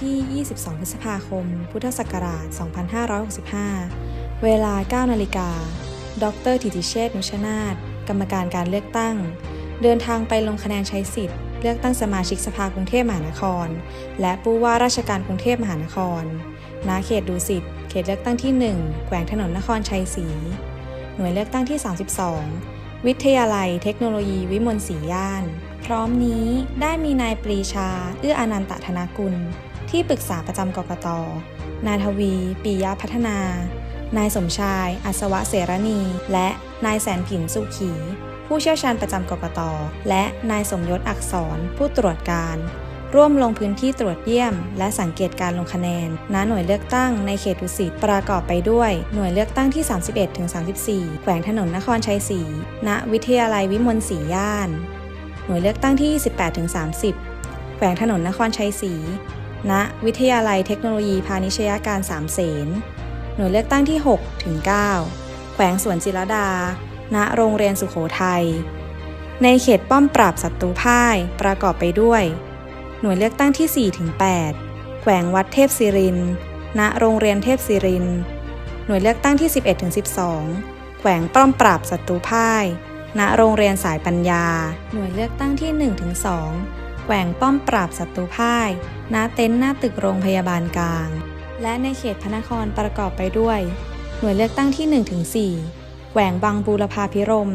12พฤษภาคม พุทธศักราช 2565 เวลา 9 นาฬิกา ดรธิติเชษนุชนาธกรรมการการเลือกตั้ง เดินทางไปลงคะแนนใช้สิทธิ์ เลือกตั้งสมาชิกสภากรุงเทพมหานคร และผู้ว่าราชการกรุงเทพมหานครณเขตดุสิต เขตเลือกตั้งที่ 1 แขวงถนนนครชัยศรี หน่วยเลือกตั้งที่ 32 วิทยาลัยเทคโนโลยีวิมลศรีย่านพร้อมนี้ได้มีนายปรีชา เอื้ออนันตธนากุล ที่ปรึกษาประจำกกต นายทวีปียพัฒนา นายสมชาย อัศวะเสรณี และนายแสนผินสุขี ผู้เชี่ยวชาญประจำกกต และนายสมยศอักษร ผู้ตรวจการ ร่วมลงพื้นที่ตรวจเยี่ยม และสังเกตการลงคะแนน ณ หน่วยเลือกตั้งในเขตดุสิต ประกอบไปด้วย หน่วยเลือกตั้งที่ 31ถึง34 แขวงถนนนครชัยศรี ณ วิทยาลัยวิมลศรีย่าน หน่วยเลือกตั้งที่ 28ถึง30 แขวงถนนนครชัยศรี ณวิทยาลัยเทคโนโลยีพาณิชยการสามเสนหน่วยเลือกตั้งที่6ถึง9แขวงสวนจิรดา ณโรงเรียนสุโขทัยในเขตป้อมปราบศัตรูพ่ายประกอบไปด้วย หน่วยเลือกตั้งที่4ถึง8แขวงวัดเทพศิรินทร์ณโรงเรียนเทพศิรินทร์หน่วยเลือกตั้งที่ 11ถึง12 แขวงป้อมปราบศัตรูพ่าย ณโรงเรียนสายปัญญา หน่วยเลือกตั้งที่1ถึง2 แขวงป้อมปราบศัตรูพ่ายณเต็นท์หน้าตึกโรงพยาบาลกลาง และในเขตพระนครประกอบไปด้วย หน่วยเลือกตั้งที่1ถึง4แขวงบางบูรพาพิรม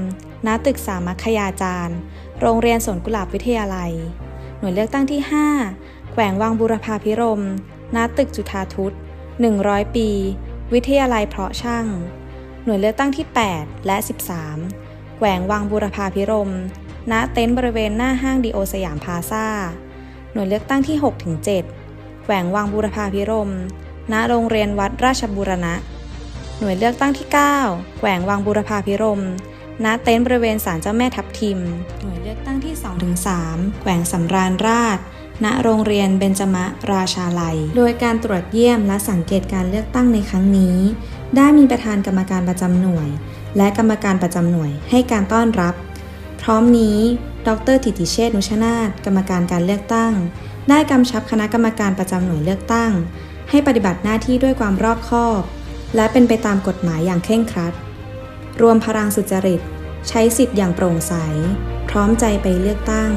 ณตึกสามัคคยาจารย์ โรงเรียนสวนกุหลาบวิทยาลัย หน่วยเลือกตั้งที่ 5 แขวงวังบูรพาพิรมณตึกจุฑาทุต100 ปี วิทยาลัยเพาะช่าง หน่วยเลือกตั้งที่ 8 และ 13 แขวงวังบูรพาพิรม ณเต็นท์บริเวณหน้าห้างดีโอสยามพาซาหน่วยเลือกตั้งที่6ถึง7แขวงวังบูรพาพิรม ณ โรงเรียนวัดราชบูรณะ หน่วยเลือกตั้งที่ 9แขวงวังบูรพาพิรม ณ เต็นท์บริเวณศาลเจ้าแม่ทับทิม หน่วยเลือกตั้งที่ 2-3แขวงสำราญราชณโรงเรียนเบญจมะราชาลัย โดยการตรวจเยี่ยมและสังเกตการเลือกตั้งในครั้งนี้ ได้มีประธานกรรมการประจำหน่วย และกรรมการประจำหน่วยให้การต้อนรับ พร้อมนี้ ดรธิติเชษนุชนาธกรรมการการเลือกตั้ง ได้กำชับคณะกรรมการประจำหน่วยเลือกตั้ง ให้ปฏิบัติหน้าที่ด้วยความรอบคอบ และเป็นไปตามกฎหมายอย่างเคร่งครัด รวมพลังสุจริต ใช้สิทธิ์อย่างโปร่งใส พร้อมใจไปเลือกตั้ง